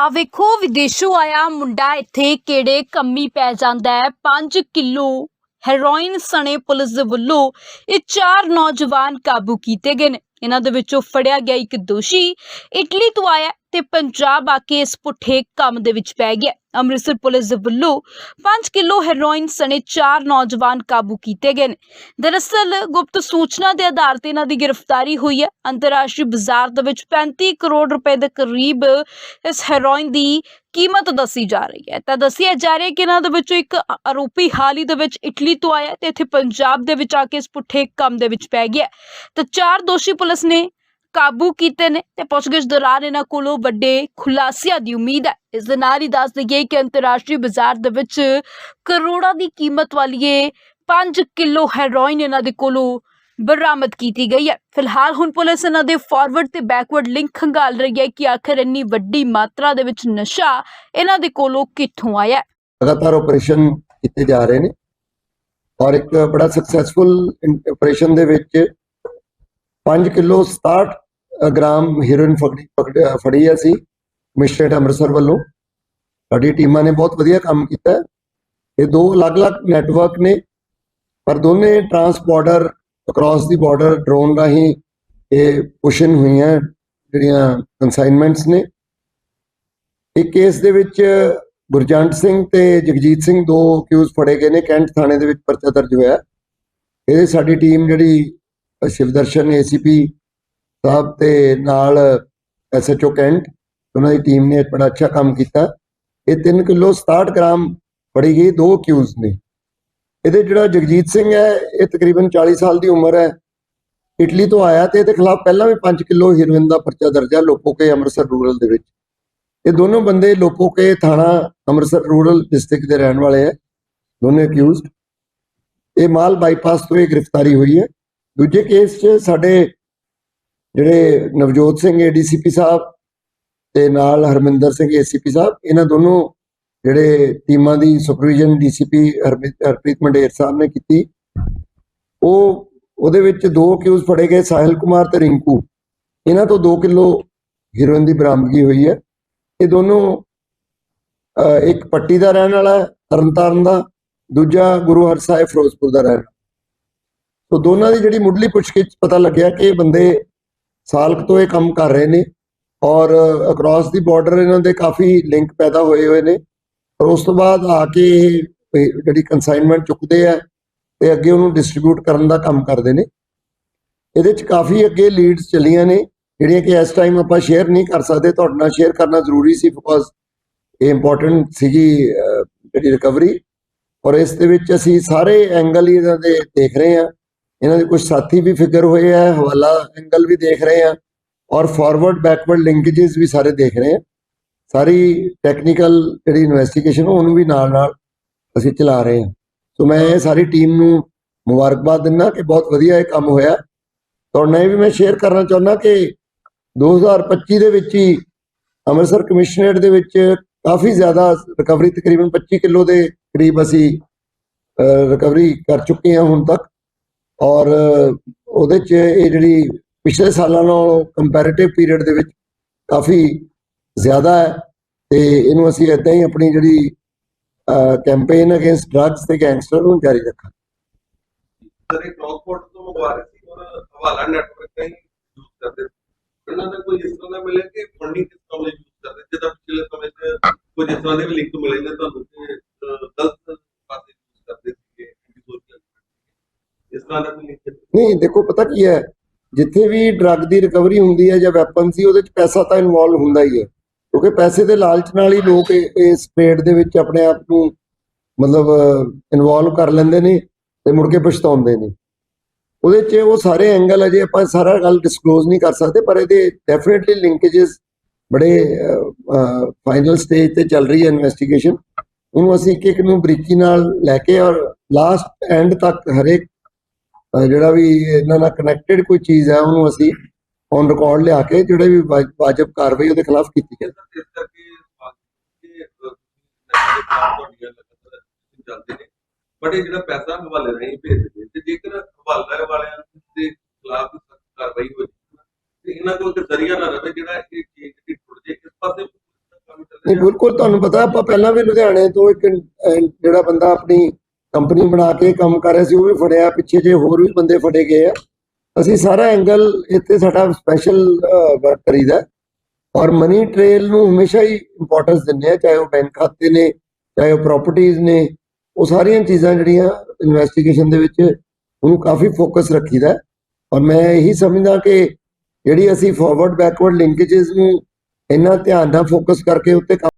ਆ ਵੇਖੋ, ਵਿਦੇਸ਼ੋਂ ਆਇਆ ਮੁੰਡਾ ਇੱਥੇ ਕਿਹੜੇ ਕੰਮੀ ਪੈ ਜਾਂਦਾ ਹੈ। 5 ਕਿਲੋ ਹੈਰੋਇਨ ਸਣੇ ਪੁਲਿਸ ਦੇ ਵੱਲੋਂ ਇਹ ਚਾਰ ਨੌਜਵਾਨ ਕਾਬੂ ਕੀਤੇ ਗਏ ਨੇ। ਇਹਨਾਂ ਦੇ ਵਿੱਚੋਂ ਫੜਿਆ ਗਿਆ ਇੱਕ ਦੋਸ਼ੀ, ਇਟਲੀ ਤੋਂ ਆਇਆ ਤੇ ਪੰਜਾਬ ਆ ਕੇ ਇਸ ਪੁੱਠੇ ਕੰਮ ਦੇ ਵਿੱਚ ਪੈ ਗਿਆ। ਅੰਮ੍ਰਿਤਸਰ ਪੁਲਿਸ ਦੇ ਵੱਲੋਂ 5 ਕਿਲੋ ਹੈਰੋਇਨ ਸਣੇ ਚਾਰ ਨੌਜਵਾਨ ਕਾਬੂ ਕੀਤੇ ਗਏ ਨੇ। ਦਰਅਸਲ ਗੁਪਤ ਸੂਚਨਾ ਦੇ ਆਧਾਰ ਤੇ ਇਹਨਾਂ ਦੀ ਗ੍ਰਿਫਤਾਰੀ ਹੋਈ ਹੈ। ਅੰਤਰਰਾਸ਼ਟਰੀ ਬਾਜ਼ਾਰ ਦੇ ਵਿੱਚ 35 ਕਰੋੜ ਰੁਪਏ ਦੇ ਕਰੀਬ ਇਸ ਹੈਰੋਇਨ ਦੀ ਕੀਮਤ ਦੱਸੀ ਜਾ ਰਹੀ ਹੈ। ਤਾਂ ਦੱਸਿਆ ਜਾ ਰਿਹਾ ਕਿ ਇਹਨਾਂ ਦੇ ਵਿੱਚੋਂ ਇੱਕ ਆਰੋਪੀ ਹਾਲ ਹੀ ਦੇ ਵਿੱਚ ਇਟਲੀ ਤੋਂ ਆਇਆ ਤੇ ਇੱਥੇ ਪੰਜਾਬ ਦੇ ਵਿੱਚ ਆ ਕੇ ਇਸ ਪੁੱਠੇ ਕੰਮ ਦੇ ਵਿੱਚ ਪੈ ਗਿਆ ਤਾਂ ਚਾਰ ਦੋਸ਼ੀ ਪੁਲਿਸ ਨੇ ਕਾਬੂ ਕੀਤੇ ਨੇ ਤੇ ਪੁੱਛਗਿੱਛ ਦੌਰਾਨ ਇਹਨਾਂ ਕੋਲੋਂ ਵੱਡੇ ਖੁਲਾਸਿਆਂ ਦੀ ਉਮੀਦ ਹੈ। ਇਸ ਦੇ ਨਾਲ ਹੀ ਦੱਸ ਦਈਏ ਕਿ ਅੰਤਰਰਾਸ਼ਟਰੀ ਬਾਜ਼ਾਰ ਦੇ ਵਿੱਚ ਕਰੋੜਾਂ ਦੀ ਕੀਮਤ ਵਾਲੀ ਇਹ 5 ਕਿਲੋ ਹੈਰੋਇਨ ਇਹਨਾਂ ਦੇ ਕੋਲੋਂ ਬਰਾਮਦ ਕੀਤੀ ਗਈ ਹੈ। ਫਿਲਹਾਲ ਹੁਣ ਪੁਲਿਸ ਇਹਨਾਂ ਦੇ ਫਾਰਵਰਡ ਤੇ ਬੈਕਵਰਡ ਲਿੰਕ ਖੰਗਾਲ ਰਹੀ ਹੈ ਕਿ ਆਖਰ ਇੰਨੀ ਵੱਡੀ ਮਾਤਰਾ ਦੇ ਵਿੱਚ ਨਸ਼ਾ ਇਹਨਾਂ ਦੇ ਕੋਲੋਂ ਕਿੱਥੋਂ ਆਇਆ ਲਗਾਤਾਰ ਆਪਰੇਸ਼ਨ ਕੀਤੇ ਜਾ ਰਹੇ ਨੇ ਔਰ ਇੱਕ ਬੜਾ ਸਕਸੈਸਫੁਲ ਆਪਰੇਸ਼ਨ ਦੇ ਵਿੱਚ 5 ਕਿਲੋ 67 ਗ੍ਰਾਮ ਹੀਰੋਇਨ ਫੜੀ ਪਕੜ- ਫੜੀ ਅਸੀਂ ਮਿਸਟਰੇਟ ਅੰਮ੍ਰਿਤਸਰ ਵੱਲੋਂ। ਸਾਡੀ ਟੀਮਾਂ ਨੇ ਬਹੁਤ ਵਧੀਆ ਕੰਮ ਕੀਤਾ ਇਹ ਦੋ ਅਲੱਗ-ਅਲੱਗ ਨੈਟਵਰਕ ਨੇ ਪਰ ਦੋਨੇ ਟਰਾਂਸਪੋਰਟਰ ਅਕ੍ਰੋਸ ਦੀ ਬਾਰਡਰ ਡਰੋਨ ਰਾਹੀਂ ਇਹ ਪੁਸ਼ਨ ਹੋਈਆਂ ਜਿਹੜੀਆਂ ਕਨਸਾਈਨਮੈਂਟਸ ਨੇ। ਇੱਕ ਕੇਸ ਦੇ ਵਿੱਚ ਗੁਰਜੰਟ ਸਿੰਘ ਤੇ ਜਗਜੀਤ ਸਿੰਘ ਦੋ ਅਕਿਊਜ਼ ਫੜੇ ਗਏ ਨੇ ਕੈਂਟ ਥਾਣੇ ਦੇ ਵਿੱਚ ਪਰਚਾ ਦਰਜ ਹੋਇਆ। ਇਹਦੇ ਸਾਡੀ ਟੀਮ ਜਿਹੜੀ ਅ, ਸ਼ਿਵਦਰਸ਼ਨ ਏਸੀਪੀ ਸਾਹਿਬ ਤੇ ਨਾਲ ਐਸਐਚਓ ਕੈਂਟ ਉਹਨਾਂ ਦੀ ਟੀਮ ਨੇ ਬੜਾ ਅੱਛਾ ਕੰਮ ਕੀਤਾ। ਇਹ 3 ਕਿਲੋ 67 ਗ੍ਰਾਮ ਫੜੀ ਗਈ, ਦੋ ਅਕਿਊਜ਼ ਨੇ। ਇਹਦੇ ਜਿਹੜਾ ਜਗਜੀਤ ਸਿੰਘ ਹੈ, ਇਹ ਤਕਰੀਬਨ 40 ਸਾਲ ਦੀ ਉਮਰ ਹੈ। ਇਟਲੀ ਤੋਂ ਆਇਆ ਤੇ ਇਹਦੇ ਖਿਲਾਫ ਪਹਿਲਾਂ ਵੀ 5 ਕਿਲੋ ਹੀਰੋਇਨ ਦਾ ਪਰਚਾ ਦਰਜ ਹੈ ਲੋਪੋਕੇ ਅੰਮ੍ਰਿਤਸਰ ਰੂਰਲ ਦੇ ਵਿੱਚ। ਇਹ ਦੋਨੋਂ ਬੰਦੇ ਲੋਪੋਕੇ ਥਾਣਾ ਅੰਮ੍ਰਿਤਸਰ ਰੂਰਲ ਡਿਸਟ੍ਰਿਕਟ ਦੇ ਰਹਿਣ ਵਾਲੇ ਹੈ ਦੋਨੇ ਅਕਿਊਜ਼ਡ ਇਹ ਮਾਲ ਬਾਈਪਾਸ ਤੋਂ ਇਹ ਗ੍ਰਿਫਤਾਰੀ ਹੋਈ ਹੈ। ਦੂਜੇ ਕੇਸ 'ਚ ਸਾਡੇ ਜਿਹੜੇ ਨਵਜੋਤ ਸਿੰਘ ਏਡੀਸੀਪੀ ਸਾਹਿਬ ਤੇ ਨਾਲ ਹਰਮਿੰਦਰ ਸਿੰਘ ਏਸੀਪੀ ਸਾਹਿਬ, ਇਹਨਾਂ ਦੋਨੋਂ ਜਿਹੜੇ ਟੀਮਾਂ ਦੀ ਸੁਪਰਵੀਜ਼ਨ ਡੀਸੀਪੀ ਹਰਪ੍ਰੀਤ ਮੰਡੇਰ ਸਾਹਿਬ ਨੇ ਕੀਤੀ। ਉਹ, ਉਹਦੇ ਵਿੱਚ ਦੋ ਕਿਊਜ਼ ਫੜੇ ਗਏ, ਸਾਹਿਲ ਕੁਮਾਰ ਤੇ ਰਿੰਕੂ। ਇਹਨਾਂ ਤੋਂ 2 ਕਿਲੋ ਹੀਰੋਇਨ ਦੀ ਬਰਾਮਦਗੀ ਹੋਈ ਹੈ। ਇਹ ਦੋਨੋਂ ਇੱਕ ਪੱਟੀ ਦਾ ਰਹਿਣ ਵਾਲਾ ਹੈ, ਤਰਨਤਾਰਨ ਦਾ, ਦੂਜਾ ਗੁਰੂ ਹਰ ਸਾਹਿਬ ਫਿਰੋਜ਼ਪੁਰ ਦਾ ਰਹਿਣ ਸੋ ਦੋਨਾਂ ਦੀ ਜਿਹੜੀ ਮੁੱਢਲੀ ਪੁੱਛਗਿੱਛ ਪਤਾ ਲੱਗਿਆ ਕਿ ਇਹ ਬੰਦੇ ਸਾਲ ਤੋਂ ਇਹ ਕੰਮ ਕਰ ਰਹੇ ਨੇ ਔਰ ਅਕ੍ਰੋਸ ਦੀ ਬਾਰਡਰ ਇਹਨਾਂ ਦੇ ਕਾਫੀ ਲਿੰਕ ਪੈਦਾ ਹੋਏ ਹੋਏ ਨੇ। ਔਰ ਉਸ ਤੋਂ ਬਾਅਦ ਆ ਕੇ ਇਹ ਜਿਹੜੀ ਕਨਸਾਈਨਮੈਂਟ ਚੁੱਕਦੇ ਆ ਤੇ ਅੱਗੇ ਉਹਨੂੰ ਡਿਸਟ੍ਰੀਬਿਊਟ ਕਰਨ ਦਾ ਕੰਮ ਕਰਦੇ ਨੇ। ਇਹਦੇ ਚ ਕਾਫੀ ਅੱਗੇ ਲੀਡਸ ਚੱਲੀਆਂ ਨੇ, ਜਿਹੜੀਆਂ ਕਿ ਇਸ ਟਾਈਮ ਆਪਾਂ ਸ਼ੇਅਰ ਨਹੀਂ ਕਰ ਸਕਦੇ। ਤੁਹਾਡੇ ਨਾਲ ਸ਼ੇਅਰ ਕਰਨਾ ਜ਼ਰੂਰੀ ਸੀ ਬਿਕੋਜ਼ ਇਹ ਇੰਪੋਰਟੈਂਟ ਸੀਗੀ ਜਿਹੜੀ ਰਿਕਵਰੀ ਔਰ ਇਸ ਦੇ ਵਿੱਚ ਅਸੀਂ ਸਾਰੇ ਐਂਗਲ ਹੀ ਇਹਨਾਂ ਦੇ ਦੇਖ ਰਹੇ ਹਾਂ। ਇਹਨਾਂ ਦੇ ਕੁਝ ਸਾਥੀ ਵੀ ਫਿਕਰ ਹੋਏ ਆ, ਹਵਾਲਾ ਐਂਗਲ ਵੀ ਦੇਖ ਰਹੇ ਹਾਂ ਔਰ ਫਾਰਵਰਡ ਬੈਕਵਰਡ ਲਿੰਕੇजेस ਵੀ ਸਾਰੇ ਦੇਖ ਰਹੇ ਹਾਂ ਸਾਰੀ ਟੈਕਨੀਕਲ ਜਿਹੜੀ ਇਨਵੈਸਟੀਗੇਸ਼ਨ ਉਹਨੂੰ ਵੀ ਨਾਲ ਨਾਲ ਅਸੀਂ ਚਲਾ ਰਹੇ ਹਾਂ ਸੋ ਮੈਂ ਇਹ ਸਾਰੀ ਟੀਮ ਨੂੰ ਮੁਬਾਰਕਬਾਦ ਦਿੰਦਾ ਕਿ ਬਹੁਤ ਵਧੀਆ ਇਹ ਕੰਮ ਹੋਇਆ। ਤੁਹਾਡੇ ਨਾਲ ਇਹ ਵੀ ਮੈਂ ਸ਼ੇਅਰ ਕਰਨਾ ਚਾਹੁੰਦਾ ਕਿ 2025 ਦੇ ਵਿੱਚ ਹੀ ਅੰਮ੍ਰਿਤਸਰ ਕਮਿਸ਼ਨਰੇਟ ਦੇ ਵਿੱਚ ਕਾਫੀ ਜ਼ਿਆਦਾ ਰਿਕਵਰੀ ਤਕਰੀਬਨ 25 ਕਿਲੋ ਦੇ ਕਰੀਬ ਅਸੀਂ ਰਿਕਵਰੀ ਕਰ ਚੁੱਕੇ ਹਾਂ ਹੁਣ ਤੱਕ। ਔਰ ਅਹ, ਉਹਦੇ ਚ ਇਹ ਜਿਹੜੀ ਪਿਛਲੇ ਸਾਲਾਂ ਨਾਲੋਂ ਕੰਪੈਰੀਟਿਵ ਪੀਰੀਅਡ ਦੇ ਵਿੱਚ ਕਾਫੀ ਜ਼ਿਆਦਾ ਹੈ ਤੇ ਇਹਨੂੰ ਅਸੀਂ ਇਦਾਂ ਹੀ ਆਪਣੀ ਜਿਹੜੀ ਕੈਂਪੇਨ ਅਗੇਂਸਟ ਡਰੱਗਸ ਤੇ ਗੈਂਗਸਟਰ ਨੂੰ ਜਾਰੀ ਰੱਖਾਂਗੇ। ਸਰ ਇਹ ਕ੍ਰਾਸਪੋਰਟ ਤੋਂ ਮੰਗਵਾ ਰਹੇ ਸੀ ਔਰ ਹਵਾਲਾ ਨੈਟਵਰਕ ਦਾ ਹੀ ਯੂਜ਼ ਕਰਦੇ ਸੀ। ਇਹਨਾਂ ਦਾ ਕੋਈ ਇਸ ਤਰ੍ਹਾਂ ਦਾ ਮਿਲਿਆ ਕਿ ਫੰਡਿੰਗ ਕਿਸ ਤਰ੍ਹਾਂ ਦੀ ਯੂਜ਼ ਕਰਦੇ ਜਿੱਦਾਂ ਪਿਛਲੇ ਸਮੇਂ 'ਚ ਕੁਝ ਇਸ ਤਰ੍ਹਾਂ ਦੇ ਵੀ ਲਿੰਕ ਮਿਲੇ ਨੇ ਤੁਹਾਨੂੰ ਕਿ ਅਹ, ਗਲਤ ਪਾਸੇ ਯੂਜ਼ ਕਰਦੇ ਸੀਗੇ ਇਸ ਤਰ੍ਹਾਂ ਦਾ ਕੋਈ ਲਿੰਕ ਨਹੀਂ, ਦੇਖੋ, ਪਤਾ ਕੀ ਹੈ? ਜਿੱਥੇ ਵੀ ਡਰੱਗ ਦੀ ਰਿਕਵਰੀ ਹੁੰਦੀ ਹੈ ਜਾਂ ਵੈਪਨ ਸੀ, ਉਹਦੇ ਚ ਪੈਸਾ ਤਾਂ ਇਨਵੋਲਵ ਹੁੰਦਾ ਹੀ ਹੈ। ਕਿਉਂਕਿ ਪੈਸੇ ਦੇ ਲਾਲਚ ਨਾਲ ਹੀ ਲੋਕ ਇਸ ਟ੍ਰੇਡ ਦੇ ਵਿੱਚ ਆਪਣੇ ਆਪ ਨੂੰ ਮਤਲਬ ਇਨਵੋਲਵ ਕਰ ਲੈਂਦੇ ਨੇ ਤੇ ਮੁੜ ਕੇ ਪਛਤਾਉਂਦੇ ਨੇ। ਉਹਦੇ 'ਚ ਉਹ ਸਾਰੇ ਐਂਗਲ ਅਜੇ ਆਪਾਂ ਸਾਰਾ ਗੱਲ ਡਿਸਕਲੋਜ਼ ਨਹੀਂ ਕਰ ਸਕਦੇ, ਪਰ ਇਹਦੇ ਡੈਫੀਨਿਟਲੀ ਲਿੰਕੇजेस ਬੜੇ ਫਾਈਨਲ ਸਟੇਜ ਤੇ ਚੱਲ ਰਹੀ ਹੈ ਇਨਵੈਸਟੀਗੇਸ਼ਨ ਉਹਨੂੰ ਅਸੀਂ ਇੱਕ ਇੱਕ ਨੂੰ ਬਰੀਕੀ ਨਾਲ ਲੈ ਕੇ ਔਰ ਲਾਸਟ ਐਂਡ ਤੱਕ ਹਰੇਕ ਜਿਹੜਾ ਵੀ ਇਹਨਾਂ ਨਾਲ ਕਨੈਕਟਡ ਕੋਈ ਚੀਜ਼ ਹੈ ਉਹਨੂੰ ਅਸੀਂ ਔਨ ਰਿਕਾਰਡ ਲਿਆ ਕੇ ਜਿਹੜੇ ਵੀ ਵਾਜਬ ਕਾਰਵਾਈ ਉਹਦੇ ਖਿਲਾਫ ਕੀਤੀ ਜਾਏ ਇਸ ਕਰਕੇ ਦੇ ਚੱਲਦੇ ਨੇ ਬਟ ਇਹ ਜਿਹੜਾ ਪੈਸਾ ਹਵਾਲੇ ਰਾਹੀਂ ਭੇਜਦੇ ਤੇ ਜੇਕਰ ਹਵਾਲੇ ਵਾਲਿਆਂ ਦੇ ਖਿਲਾਫ ਕਾਰਵਾਈ ਹੋ ਜਾਵੇ ਤੇ ਇਹਨਾਂ ਕੋਲ ਤੇ ਜ਼ਰੀਆ ਨਾ ਰਵੇ ਜਿਹੜਾ ਇਹ ਚੀਜ਼ ਜਿਹੜੀ ਟੁੱਟ ਜੇ ਇਸ ਪਾਸੇ ਕੰਮ ਨਹੀਂ ਬਿਲਕੁਲ ਤੁਹਾਨੂੰ ਪਤਾ ਆਪਾਂ ਪਹਿਲਾਂ ਵੀ ਲੁਧਿਆਣੇ ਤੋਂ ਇੱਕ ਜਿਹੜਾ ਬੰਦਾ ਆਪਣੀ ਕੰਪਨੀ ਬਣਾ ਕੇ ਕੰਮ ਕਰ ਰਿਹਾ ਸੀ, ਉਹ ਵੀ ਫੜਿਆ, ਪਿੱਛੇ ਜੇ ਹੋਰ ਵੀ ਬੰਦੇ ਫੜੇ ਗਏ ਆ। ਅਸੀਂ ਸਾਰਾ ਐਂਗਲ ਇੱਥੇ ਸਾਡਾ ਸਪੈਸ਼ਲ ਵਰਕ ਕਰੀਦਾ ਔਰ ਮਨੀ ਟ੍ਰੇਲ ਨੂੰ ਹਮੇਸ਼ਾ ਹੀ ਇੰਪੋਰਟੈਂਸ ਦਿੰਦੇ ਆ, ਚਾਹੇ ਉਹ ਬੈਂਕ ਖਾਤੇ ਨੇ, ਚਾਹੇ ਉਹ ਪ੍ਰਾਪਰਟੀਆਂ ਨੇ, ਉਹ ਸਾਰੀਆਂ ਚੀਜ਼ਾਂ ਜਿਹੜੀਆਂ ਇਨਵੈਸਟੀਗੇਸ਼ਨ ਦੇ ਵਿੱਚ ਉਹਨੂੰ ਕਾਫੀ ਫੋਕਸ ਰੱਖੀਦਾ ਔਰ ਮੈਂ ਇਹੀ ਸਮਝਦਾ ਕਿ ਜਿਹੜੀ ਅਸੀਂ ਫਾਰਵਰਡ ਬੈਕਵਰਡ ਲਿੰਕੇजेस ਨੂੰ ਇੰਨਾ ਧਿਆਨ ਨਾਲ ਫੋਕਸ ਕਰਕੇ ਉੱਤੇ ਕੰਮ